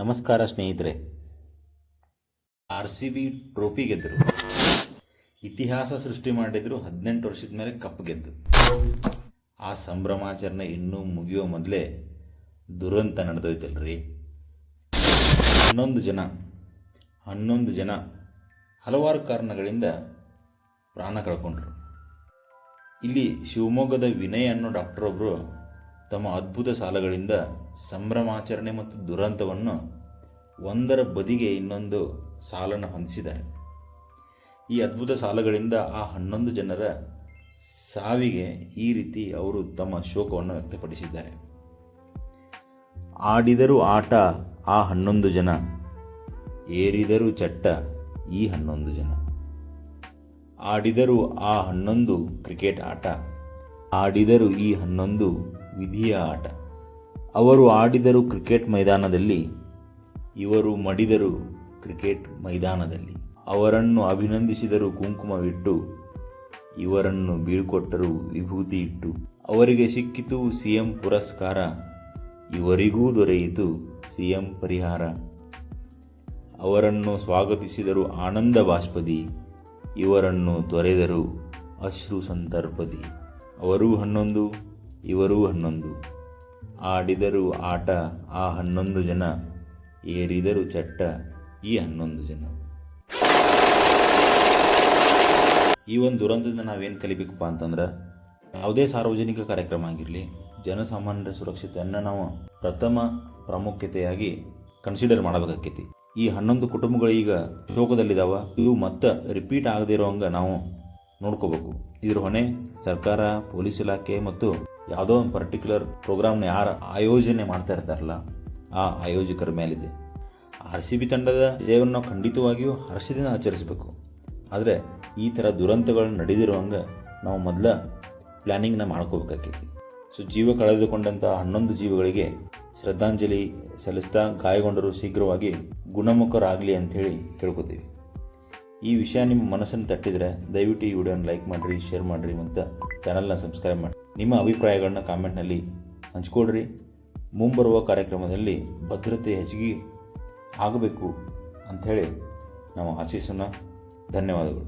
ನಮಸ್ಕಾರ ಸ್ನೇಹಿತರೆ. R C B trophy ಗೆದ್ದರು. ಇತಿಹಾಸ ಸೃಷ್ಟಿ ಮಾಡಿದ್ರು ಹದಿನೆಂಟು ವರ್ಷದ ಮೇಲೆ ಕಪ್ ಗೆದ್ದು. ಆ ಸಂಭ್ರಮಾಚರಣೆ ಇನ್ನೂ ಮುಗಿಯೋ ಮೊದಲೇ ದುರಂತ ನಡೆದೋಯ್ತಲ್ರಿ. ಹನ್ನೊಂದು ಜನ ಹನ್ನೊಂದು ಜನ ಹಲವಾರು ಕಾರಣಗಳಿಂದ ಪ್ರಾಣ ಕಳ್ಕೊಂಡ್ರು. ಇಲ್ಲಿ ಶಿವಮೊಗ್ಗದ ವಿನಯ್ ಅನ್ನೋ ಡಾಕ್ಟರ್ ಒಬ್ಬರು ತಮ್ಮ ಅದ್ಭುತ ಸಾಲಗಳಿಂದ ಸಂಭ್ರಮಾಚರಣೆ ಮತ್ತು ದುರಂತವನ್ನು ಒಂದರ ಬದಿಗೆ ಇನ್ನೊಂದು ಸಾಲನ್ನು ಹೊಂದಿಸಿದ್ದಾರೆ. ಈ ಅದ್ಭುತ ಸಾಲಗಳಿಂದ ಆ ಹನ್ನೊಂದು ಜನರ ಸಾವಿಗೆ ಈ ರೀತಿ ಅವರು ತಮ್ಮ ಶೋಕವನ್ನು ವ್ಯಕ್ತಪಡಿಸಿದ್ದಾರೆ. ಆಡಿದರು ಆಟ ಆ ಹನ್ನೊಂದು ಜನ, ಏರಿದರು ಚಟ್ಟ ಈ ಹನ್ನೊಂದು ಜನ. ಆಡಿದರು ಆ ಹನ್ನೊಂದು ಕ್ರಿಕೆಟ್ ಆಟ, ಆಡಿದರು ಈ ಹನ್ನೊಂದು ವಿಧಿಯ ಆಟ. ಅವರು ಆಡಿದರು ಕ್ರಿಕೆಟ್ ಮೈದಾನದಲ್ಲಿ, ಇವರು ಮಡಿದರು ಕ್ರಿಕೆಟ್ ಮೈದಾನದಲ್ಲಿ. ಅವರನ್ನು ಅಭಿನಂದಿಸಿದರು ಕುಂಕುಮವಿಟ್ಟು, ಇವರನ್ನು ಬೀಳ್ಕೊಟ್ಟರು ವಿಭೂತಿ ಇಟ್ಟು ಅವರಿಗೆ ಸಿಕ್ಕಿತು ಸಿಎಂ ಪುರಸ್ಕಾರ, ಇವರಿಗೂ ದೊರೆಯಿತು ಸಿಎಂ ಪರಿಹಾರ. ಅವರನ್ನು ಸ್ವಾಗತಿಸಿದರು ಆನಂದ ಬಾಷ್ಪದಿ, ಇವರನ್ನು ತೊರೆದರು ಅಶ್ರು ಸಂತರ್ಪದಿ. ಅವರೂ ಹನ್ನೊಂದು ಇವರೂ ಹನ್ನೊಂದು. ಆಡಿದರು ಆಟ ಆ ಹನ್ನೊಂದು ಜನ, ಏರಿದರು ಚಟ್ಟ ಈ ಹನ್ನೊಂದು ಜನ. ಈ ಒಂದು ದುರಂತದಿಂದ ನಾವೇನು ಕಲಿಬೇಕಪ್ಪ ಅಂತಂದ್ರೆ, ಯಾವುದೇ ಸಾರ್ವಜನಿಕ ಕಾರ್ಯಕ್ರಮ ಆಗಿರಲಿ, ಜನಸಾಮಾನ್ಯರ ಸುರಕ್ಷತೆಯನ್ನು ನಾವು ಪ್ರಥಮ ಪ್ರಾಮುಖ್ಯತೆಯಾಗಿ ಕನ್ಸಿಡರ್ ಮಾಡಬೇಕಾಕೈತಿ ಈ ಹನ್ನೊಂದು ಕುಟುಂಬಗಳು ಈಗ ಶೋಕದಲ್ಲಿದ್ದಾವೆ ಇದು ಮತ್ತೆ ರಿಪೀಟ್ ಆಗದೇ ಇರೋಂಗೆ ನಾವು ನೋಡ್ಕೋಬೇಕು. ಇದ್ರ ಹೊಣೆ ಸರ್ಕಾರ, ಪೊಲೀಸ್ ಇಲಾಖೆ ಮತ್ತು ಯಾವುದೋ ಒಂದು ಪರ್ಟಿಕ್ಯುಲರ್ ಪ್ರೋಗ್ರಾಮ್ನ ಯಾರು ಆಯೋಜನೆ ಮಾಡ್ತಾ ಇರ್ತಾರಲ್ಲ, ಆ ಆಯೋಜಕರ ಮೇಲಿದೆ. ಆರ್ ಸಿ ಬಿ ತಂಡದ ಜಯವನ್ನು ನಾವು ಖಂಡಿತವಾಗಿಯೂ ಹರ್ಷದಿಂದ ಆಚರಿಸಬೇಕು. ಆದರೆ ಈ ಥರ ದುರಂತಗಳು ನಡೆದಿರುವಂಗೆ ನಾವು ಮೊದಲ ಪ್ಲ್ಯಾನಿಂಗ್ನ ಮಾಡ್ಕೋಬೇಕಾಕೈತಿ. ಸೊ, ಜೀವ ಕಳೆದುಕೊಂಡಂಥ ಹನ್ನೊಂದು ಜೀವಗಳಿಗೆ ಶ್ರದ್ಧಾಂಜಲಿ ಸಲ್ಲಿಸ್ತಾ ಗಾಯಗೊಂಡರು ಶೀಘ್ರವಾಗಿ ಗುಣಮುಖರಾಗಲಿ ಅಂಥೇಳಿ ಕೇಳ್ಕೊತೀವಿ. ಈ ವಿಷಯ ನಿಮ್ಮ ಮನಸ್ಸನ್ನು ತಟ್ಟಿದರೆ ದಯವಿಟ್ಟು ಈ ವಿಡಿಯೋನ ಲೈಕ್ ಮಾಡಿರಿ ಶೇರ್ ಮಾಡಿರಿ ಮತ್ತು ಚಾನಲ್ನ ಸಬ್ಸ್ಕ್ರೈಬ್ ಮಾಡಿ. ನಿಮ್ಮ ಅಭಿಪ್ರಾಯಗಳನ್ನ ಕಾಮೆಂಟ್ನಲ್ಲಿ ಹಂಚ್ಕೊಡ್ರಿ. ಮುಂಬರುವ ಕಾರ್ಯಕ್ರಮದಲ್ಲಿ ಭದ್ರತೆ ಹೆಚ್ಚಿಗೆ ಆಗಬೇಕು ಅಂಥೇಳಿ ನಾವು ಆಶಿಸೋಣ ಧನ್ಯವಾದಗಳು.